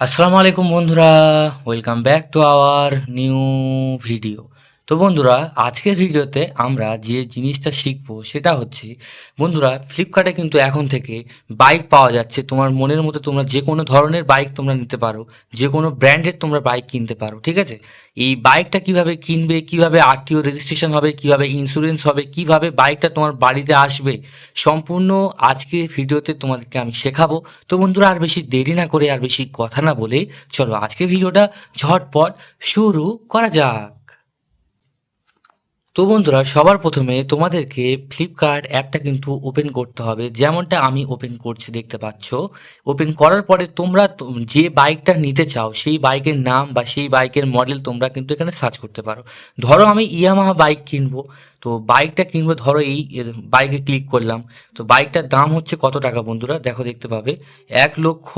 আসসালামু আলাইকুম বন্ধুরা welcome back to our new video তো বন্ধুরা, আজকের ভিডিওতে আমরা যে জিনিসটা শিখব সেটা হচ্ছে, বন্ধুরা ফ্লিপকার্টে কিন্তু এখন থেকে বাইক পাওয়া যাচ্ছে। তোমার মনের মতো তোমরা যে কোনো ধরনের বাইক তোমরা নিতে পারো, যে কোনো ব্র্যান্ডের তোমরা বাইক কিনতে পারো, ঠিক আছে? এই বাইকটা কীভাবে কিনবে, কীভাবে আরটিও রেজিস্ট্রেশন হবে, কীভাবে ইন্স্যুরেন্স হবে, কীভাবে বাইকটা তোমার বাড়িতে আসবে, সম্পূর্ণ আজকে ভিডিওতে তোমাদেরকে আমি শেখাবো। তো বন্ধুরা, আর বেশি দেরি না করে, আর বেশি কথা না বলে, চলো আজকে ভিডিওটা ঝটপট শুরু করা যাক। তো বন্ধুরা, সবার প্রথমে তোমাদেরকে ফ্লিপকার্ট অ্যাপটা কিন্তু ওপেন করতে হবে। যেমনটা আমি ওপেন করছি, দেখতে পাচ্ছ। ওপেন করার পরে তোমরা যে বাইকটা নিতে চাও, সেই বাইকের নাম বা সেই বাইকের মডেল তোমরা কিন্তু এখানে সার্চ করতে পারো। ধরো আমি ইয়ামাহা বাইক কিনবো। তো বাইকটা কিনবো, ধরো এই বাইকে ক্লিক করলাম। তো বাইকটার দাম হচ্ছে কত টাকা বন্ধুরা? দেখো, দেখতে পাবে। এক লক্ষ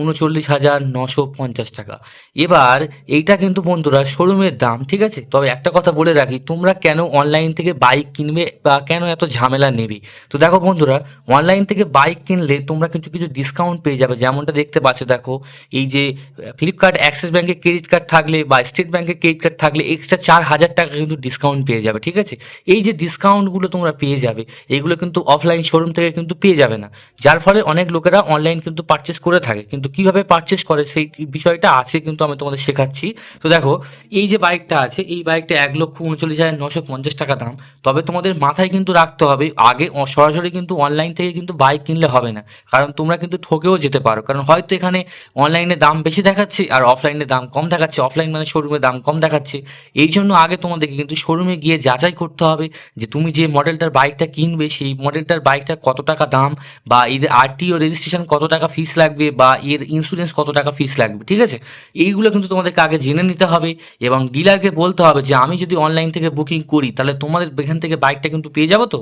উনচল্লিশ হাজার নশো পঞ্চাশ টাকা। এবার এইটা কিন্তু বন্ধুরা শোরুমের দাম, ঠিক আছে? তবে একটা কথা বলে রাখি, তোমরা কেন অনলাইন থেকে বাইক কিনবে বা কেন এত ঝামেলা নেবে? তো দেখো বন্ধুরা অনলাইন থেকে বাইক কিনলে তোমরা কিন্তু কিছু ডিসকাউন্ট পেয়ে যাবে। যেমনটা দেখতে পাচ্ছ, দেখো, এই যে ফ্লিপকার্ট অ্যাক্সিস ব্যাংকের ক্রেডিট কার্ড থাকলে বা স্টেট ব্যাংকের ক্রেডিট কার্ড থাকলে এক্সট্রা চার হাজার টাকা কিন্তু ডিসকাউন্ট পেয়ে যাবে, ঠিক আছে? এই যে ডিসকাউন্টগুলো তোমরা পেয়ে যাবে এইগুলো কিন্তু অফলাইন শোরুম থেকে কিন্তু পেয়ে যাবে না। যার ফলে অনেক লোকেরা অনলাইন কিন্তু পারচেস করে থাকে। কিন্তু কীভাবে পারচেস করে সেই বিষয়টা আছে কিন্তু আমি তোমাদের শেখাচ্ছি। তো দেখো, এই যে বাইকটা আছে, এই বাইকটা এক লক্ষ উনচল্লিশ হাজার নশো পঞ্চাশ টাকা দাম। তবে তোমাদের মাথায় কিন্তু রাখতে হবে, আগে সরাসরি কিন্তু অনলাইন থেকে কিন্তু বাইক কিনলে হবে না। কারণ তোমরা কিন্তু ঠকেও যেতে পারো। কারণ হয়তো এখানে অনলাইনে দাম বেশি দেখাচ্ছে আর অফলাইনে দাম কম দেখাচ্ছে। অফলাইন মানে শোরুমে দাম কম দেখাচ্ছে। এই জন্য আগে তোমাদেরকে কিন্তু শোরুমে গিয়ে যাচাই করতে হবে যে তুমি যে মডেলটার বাইকটা কিনবে, সেই মডেলটার বাইকটা কত টাকা দাম বা এর আরটিও রেজিস্ট্রেশন কত টাকা ফিস লাগবে বা এর ইন্স্যুরেন্স কত টাকা ফিস লাগবে, ঠিক আছে? এইগুলো কিন্তু তোমাদেরকে আগে জেনে নিতে হবে এবং ডিলারকে বলতে হবে যে আমি যদি অনলাইন থেকে বুকিং করি, তাহলে তোমাদের এখান থেকে বাইকটা কিন্তু পেয়ে যাব তো?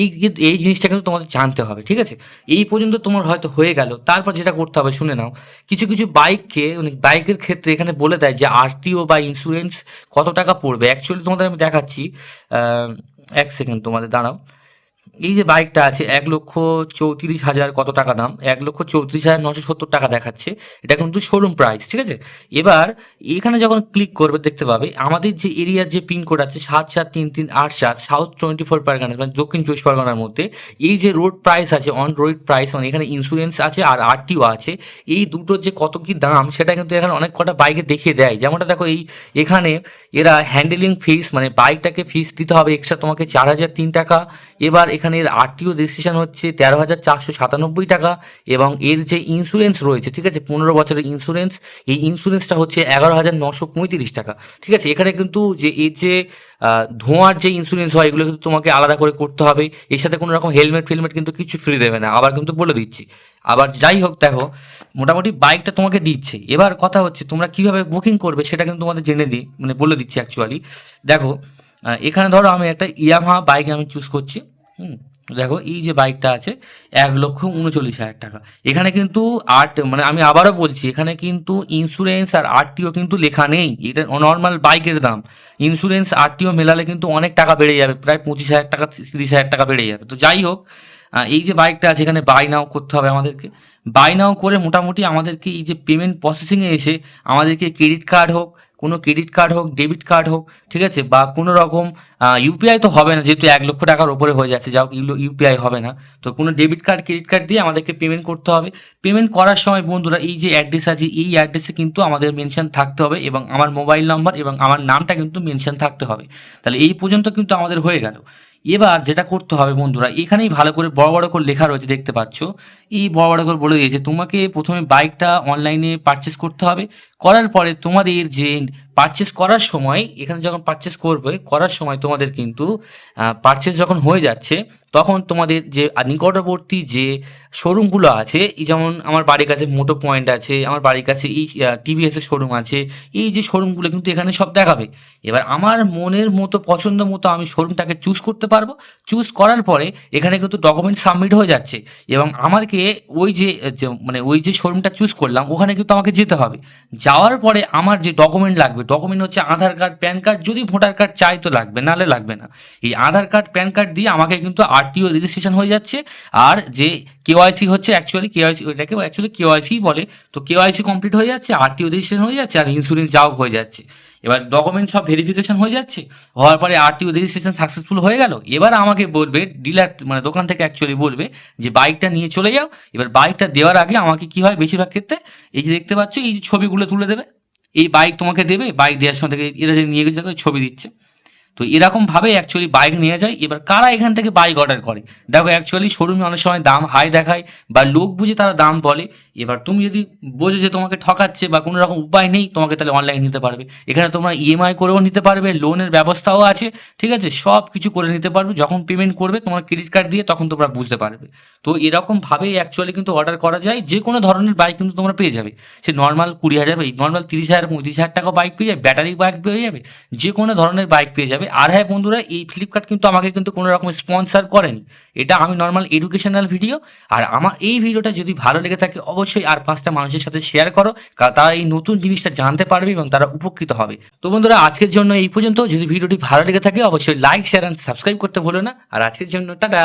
এই এই জিনিসটা কিন্তু তোমাদের জানতে হবে, ঠিক আছে? এই পর্যন্ত তোমার হয়তো হয়ে গেল। তারপর যেটা করতে হবে, শুনে নাও। কিছু কিছু বাইককে মানে বাইকের ক্ষেত্রে এখানে বলে দেয় যে আরটিও বা ইন্স্যুরেন্স কত টাকা পড়বে? অ্যাকচুয়ালি তোমাদের আমি দেখাচ্ছি এক সেকেন্ড তোমাদের দাঁড়াও। এই যে বাইকটা আছে, এক লক্ষ চৌত্রিশ হাজার কত টাকা দাম? এক লক্ষ চৌত্রিশ হাজার নশো সত্তর টাকা দেখাচ্ছে। এটা কিন্তু শোরুম প্রাইস ঠিক আছে? এবার এখানে যখন ক্লিক করবে, দেখতে পাবে, আমাদের যে এরিয়ার যে পিনকোড আছে, সাত সাত তিন তিন আট সাত সাউথ টোয়েন্টি ফোর পারগানা মানে দক্ষিণ চব্বিশ পরগনার মধ্যে, এই যে রোড প্রাইস আছে অন রোড প্রাইস মানে এখানে ইন্স্যুরেন্স আছে আর আরটিও আছে, এই দুটোর যে কত কি দাম, সেটা কিন্তু এখানে অনেক কটা বাইকে দেখিয়ে দেয়। যেমনটা দেখো, এই এখানে এরা হ্যান্ডেলিং ফিস মানে বাইকটাকে ফিস দিতে হবে এক্সট্রা তোমাকে চার হাজার তিন টাকা। এবার এখানে এর আরটিও রেজিস্ট্রেশন হচ্ছে তেরো হাজার চারশো সাতানব্বই টাকা এবং এর যে ইন্স্যুরেন্স রয়েছে, ঠিক আছে, পনেরো বছরের ইন্স্যুরেন্স এই ইন্স্যুরেন্সটা হচ্ছে এগারো হাজার নশো পঁয়ত্রিশ টাকা। ঠিক আছে, এখানে কিন্তু যে এর যে ধোঁয়ার যে ইন্স্যুরেন্স হয়, এগুলো কিন্তু তোমাকে আলাদা করে করতে হবে। এর সাথে কোনো রকম হেলমেট ফেলমেট কিন্তু কিছু ফ্রি দেবে না, আবার কিন্তু বলে দিচ্ছি। আবার যাই হোক, দেখো, মোটামুটি বাইকটা তোমাকে দিচ্ছে। এবার কথা হচ্ছে, তোমরা কীভাবে বুকিং করবে সেটা কিন্তু তোমাদের জেনে দিই মানে বলে দিচ্ছি অ্যাকচুয়ালি দেখো এখানে ধরো আমি একটা ইয়ামাহা বাইক আমি চুজ করছি। হুম, দেখো এই যে বাইকটা আছে, এক লক্ষ উনচল্লিশ হাজার টাকা। এখানে কিন্তু আর্ট মানে আমি আবারও বলছি, এখানে কিন্তু ইন্স্যুরেন্স আর আরটিও কিন্তু লেখা নেই। এটা নর্মাল বাইকের দাম। ইন্স্যুরেন্স আরটিও মেলালে কিন্তু অনেক টাকা বেড়ে যাবে, প্রায় পঁচিশ হাজার টাকা, তিরিশ হাজার টাকা বেড়ে যাবে। তো যাই হোক এই যে বাইকটা আছে, এখানে বাই নাও করতে হবে আমাদেরকে। বাই নাও করে মোটামুটি আমাদেরকে এই যে পেমেন্ট প্রসেসিংয়ে এসে আমাদেরকে ক্রেডিট কার্ড হোক কোনো ক্রেডিট কার্ড হোক ডেবিট কার্ড হোক, ঠিক আছে? বা কোনো রকম ইউপিআই তো হবে না, যেহেতু এক লক্ষ টাকার ওপরে হয়ে যাচ্ছে যা ইউপিআই হবে না। তো কোনো ডেবিট কার্ড ক্রেডিট কার্ড দিয়ে আমাদেরকে পেমেন্ট করতে হবে। পেমেন্ট করার সময় বন্ধুরা, এই যে অ্যাড্রেস আছে, এই অ্যাড্রেসে কিন্তু আমাদের মেনশন থাকতে হবে এবং আমার মোবাইল নাম্বার এবং আমার নামটা কিন্তু মেনশন থাকতে হবে। তাহলে এই পর্যন্ত কিন্তু আমাদের হয়ে গেল। এবার যেটা করতে হবে বন্ধুরা, এখানেই ভালো করে বড় বড় করে লেখা রয়েছে, দেখতে পাচ্ছ। এই বড় বড় করে বলে দিয়েছে তোমাকে প্রথমে বাইকটা অনলাইনে পারচেস করতে হবে। করার পরে তোমাদের যে পারচেস করার সময়, এখানে যখন পারচেস করবে, করার সময় তোমাদের কিন্তু পারচেস যখন হয়ে যাচ্ছে তখন তোমাদের যে নিকটবর্তী যে শোরুমগুলো আছে, এই যেমন আমার বাড়ির কাছে মোটো পয়েন্ট আছে, আমার বাড়ির কাছে এই টিভিএসের শোরুম আছে, এই যে শোরুমগুলো কিন্তু এখানে সব দেখাবে। এবার আমার মনের মতো, পছন্দ মতো আমি শোরুমটাকে চুজ করতে পারব। চুজ করার পরে এখানে কিন্তু ডকুমেন্ট সাবমিট হয়ে যাচ্ছে। এবং আমাকে ওই যে মানে ওই যে শোরুমটা চুজ করলাম, ওখানে কিন্তু আমাকে যেতে হবে। যাওয়ার পরে আমার যে ডকুমেন্ট লাগবে ডকুমেন্ট হচ্ছে আধার কার্ড প্যান কার্ড যদি ভোটার কার্ড চাই তো লাগবে, নাহলে লাগবে না। এই আধার কার্ড প্যান কার্ড দিয়ে আমাকে কিন্তু আর আরটিও রেজিস্ট্রেশন হয়ে যাচ্ছে। আর যে কেওয়াইসি হচ্ছে অ্যাকচুয়ালি কেওয়াইসি ওইটাকে অ্যাকচুয়ালি কেওয়াইসি বলে। তো কেওয়াইসি কমপ্লিট হয়ে যাচ্ছে, আরটিও রেজিস্ট্রেশন হয়ে যাচ্ছে, আর ইন্স্যুরেন্স যাও হয়ে যাচ্ছে। এবার ডকুমেন্ট সব ভেরিফিকেশন হয়ে যাচ্ছে, হওয়ার পরে আরটিও রেজিস্ট্রেশন সাকসেসফুল হয়ে গেল। এবার আমাকে বলবে ডিলার মানে দোকান থেকে অ্যাকচুয়ালি বলবে যে বাইকটা নিয়ে চলে যাও। এবার বাইকটা দেওয়ার আগে আমাকে কি হয় বেশিরভাগ ক্ষেত্রে, এই যে দেখতে পাচ্ছ, এই ছবিগুলো তুলে দেবে। এই বাইক তোমাকে দেবে বাইক দেওয়ার সময় থেকে এরা নিয়ে গেছে ছবি দিচ্ছে। তো এরকম ভাবে অ্যাকচুয়ালি বাইক নিয়ে যায়। এবার কারা এখান থেকে বাইক অর্ডার করে? দেখো অ্যাকচুয়ালি শোরুমে অনেক সময় দাম হাই দেখায় বা লোক বুঝে তারা দাম বলে। এবার তুমি যদি বোঝো যে তোমাকে ঠকাচ্ছে বা কোনো রকম উপায় নেই, তোমাকে তাহলে অনলাইন নিতে পারবে। এখানে তোমরা ইএমআই করেও নিতে পারবে লোনের ব্যবস্থাও আছে, ঠিক আছে? সব কিছু করে নিতে পারবে। যখন পেমেন্ট করবে, তোমার ক্রেডিট কার্ড দিয়ে তখন তোমরা বুঝতে পারবে। তো এরকম ভাবে অ্যাকচুয়ালি কিন্তু অর্ডার করা যায়। যে কোনো ধরনের বাইক কিন্তু তোমরা পেয়ে যাবে। সে নর্মাল কুড়ি হাজার নর্মাল তিরিশ হাজার, পঁয়ত্রিশ হাজার টাকা বাইক পেয়ে যাবে ব্যাটারি বাইক পেয়ে যাবে, যে কোনো ধরনের বাইক পেয়ে যাবে। আর হ্যাঁ বন্ধুরা, এই ফ্লিপকার্ট কিন্তু আমাকে কিন্তু কোনো রকম স্পন্সার করেনি। এটা আমি নর্মাল এডুকেশনাল ভিডিও আর আমার এই ভিডিওটা যদি ভালো লেগে থাকে, অবশ্যই আর পাঁচটা মানুষের সাথে শেয়ার করো কারণ তারা এই নতুন জিনিসটা জানতে পারবে এবং তারা উপকৃত হবে। তো বন্ধুরা, আজকের জন্য এই পর্যন্ত। যদি ভিডিওটি ভালো লেগে থাকে, অবশ্যই লাইক শেয়ার অ্যান্ড সাবস্ক্রাইব করতে ভুলো না। আর আজকের জন্য, টাটা!